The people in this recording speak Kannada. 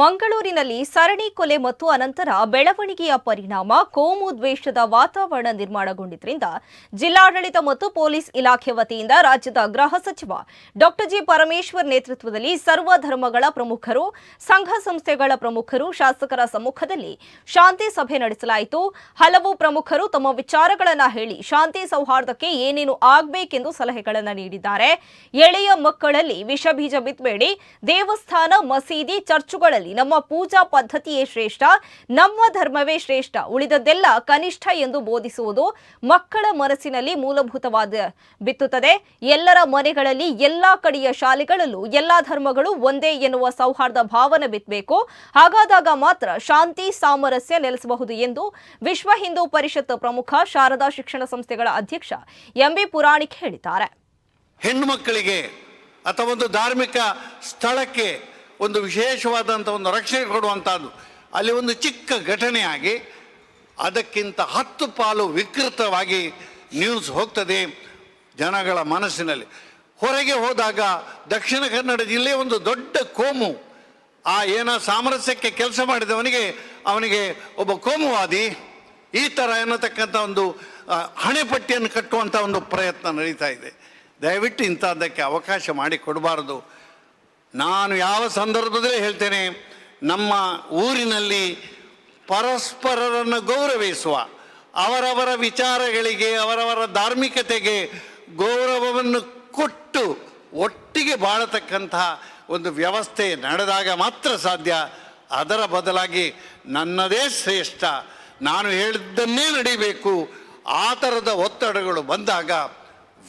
ಮಂಗಳೂರಿನಲ್ಲಿ ಸರಣಿ ಕೊಲೆ ಮತ್ತು ಅನಂತರ ಬೆಳವಣಿಗೆಯ ಪರಿಣಾಮ, ಕೋಮು ದ್ವೇಷದ ವಾತಾವರಣ ನಿರ್ಮಾಣಗೊಂಡಿದ್ದರಿಂದ ಜಿಲ್ಲಾಡಳಿತ ಮತ್ತು ಪೊಲೀಸ್ ಇಲಾಖೆ ವತಿಯಿಂದ ರಾಜ್ಯದ ಗೃಹ ಸಚಿವ ಡಾಕ್ಟರ್ ಜಿ ಪರಮೇಶ್ವರ್ ನೇತೃತ್ವದಲ್ಲಿ ಸರ್ವ ಧರ್ಮಗಳ ಪ್ರಮುಖರು, ಸಂಘ ಸಂಸ್ಥೆಗಳ ಪ್ರಮುಖರು, ಶಾಸಕರ ಸಮ್ಮುಖದಲ್ಲಿ ಶಾಂತಿ ಸಭೆ ನಡೆಸಲಾಯಿತು. ಹಲವು ಪ್ರಮುಖರು ತಮ್ಮ ವಿಚಾರಗಳನ್ನು ಹೇಳಿ ಶಾಂತಿ ಸೌಹಾರ್ದಕ್ಕೆ ಏನೇನು ಆಗಬೇಕೆಂದು ಸಲಹೆಗಳನ್ನು ನೀಡಿದ್ದಾರೆ. ಎಳೆಯ ಮಕ್ಕಳಲ್ಲಿ ವಿಷಬೀಜ ಬಿತ್ತಬೇಡಿ ದೇವಸ್ಥಾನ, ಮಸೀದಿ, ಚರ್ಚುಗಳಲ್ಲಿ ನಮ್ಮ ಪೂಜಾ ಪದ್ಧತಿಯೇ ಶ್ರೇಷ್ಠ, ನಮ್ಮ ಧರ್ಮವೇ ಶ್ರೇಷ್ಠ. ಉಳಿದದ್ದೆಲ್ಲ ಕನಿಷ್ಠ ಎಂದು ಬೋಧಿಸುವುದು ಮಕ್ಕಳ ಮನಸ್ಸಿನಲ್ಲಿ ಮೂಲಭೂತವಾದ ಬಿತ್ತುತ್ತದೆ. ಎಲ್ಲರ ಮನೆಗಳಲ್ಲಿ ಎಲ್ಲಾ ಕಡೆಯ ಶಾಲೆಗಳಲ್ಲೂ ಎಲ್ಲಾ ಧರ್ಮಗಳು ಒಂದೇ ಎನ್ನುವ ಸೌಹಾರ್ದ ಭಾವನೆ ಬಿತ್ತಬೇಕು. ಹಾಗಾದಾಗ ಮಾತ್ರ ಶಾಂತಿ, ಸಾಮರಸ್ಯ ನೆಲೆಸಬಹುದು ಎಂದು ವಿಶ್ವ ಹಿಂದೂ ಪರಿಷತ್ ಪ್ರಮುಖ ಶಾರದಾ ಶಿಕ್ಷಣ ಸಂಸ್ಥೆಗಳ ಅಧ್ಯಕ್ಷ ಎಂಬಿ ಪುರಾಣಿಕ್ ಹೇಳಿದ್ದಾರೆ. ಹೆಣ್ಣು ಮಕ್ಕಳಿಗೆ ಅಥವಾ ಒಂದು ಧಾರ್ಮಿಕ ಸ್ಥಳಕ್ಕೆ ಒಂದು ವಿಶೇಷವಾದಂಥ ಒಂದು ರಕ್ಷಣೆ ಕೊಡುವಂಥದ್ದು. ಅಲ್ಲಿ ಒಂದು ಚಿಕ್ಕ ಘಟನೆಯಾಗಿ ಅದಕ್ಕಿಂತ ಹತ್ತು ಪಾಲು ವಿಕೃತವಾಗಿ ನ್ಯೂಸ್ ಹೋಗ್ತದೆ ಜನಗಳ ಮನಸ್ಸಿನಲ್ಲಿ. ಹೊರಗೆ ಹೋದಾಗ ದಕ್ಷಿಣ ಕನ್ನಡ ಜಿಲ್ಲೆ ಒಂದು ದೊಡ್ಡ ಕೋಮು. ಆ ಏನೋ ಸಾಮರಸ್ಯಕ್ಕೆ ಕೆಲಸ ಮಾಡಿದವನಿಗೆ ಅವನಿಗೆ ಒಬ್ಬ ಕೋಮುವಾದಿ. ಈ ಥರ ಎನ್ನತಕ್ಕಂಥ ಒಂದು ಹಣೆಪಟ್ಟಿಯನ್ನು ಕಟ್ಟುವಂಥ ಒಂದು ಪ್ರಯತ್ನ ನಡೀತಾ ಇದೆ. ದಯವಿಟ್ಟು ಇಂಥದ್ದಕ್ಕೆ ಅವಕಾಶ ಮಾಡಿಕೊಡಬಾರದು. ನಾನು ಯಾವ ಸಂದರ್ಭದಲ್ಲೇ ಹೇಳ್ತೇನೆ, ನಮ್ಮ ಊರಿನಲ್ಲಿ ಪರಸ್ಪರರನ್ನು ಗೌರವಿಸುವ, ಅವರವರ ವಿಚಾರಗಳಿಗೆ, ಅವರವರ ಧಾರ್ಮಿಕತೆಗೆ ಗೌರವವನ್ನು ಕೊಟ್ಟು ಒಟ್ಟಿಗೆ ಬಾಳತಕ್ಕಂತಹ ಒಂದು ವ್ಯವಸ್ಥೆ ನಡೆದಾಗ ಮಾತ್ರ ಸಾಧ್ಯ. ಅದರ ಬದಲಾಗಿ ನನ್ನದೇ ಶ್ರೇಷ್ಠ. ನಾನು ಹೇಳಿದ್ದನ್ನೇ ನಡಿಬೇಕು. ಆ ಥರದ ಒತ್ತಡಗಳು ಬಂದಾಗ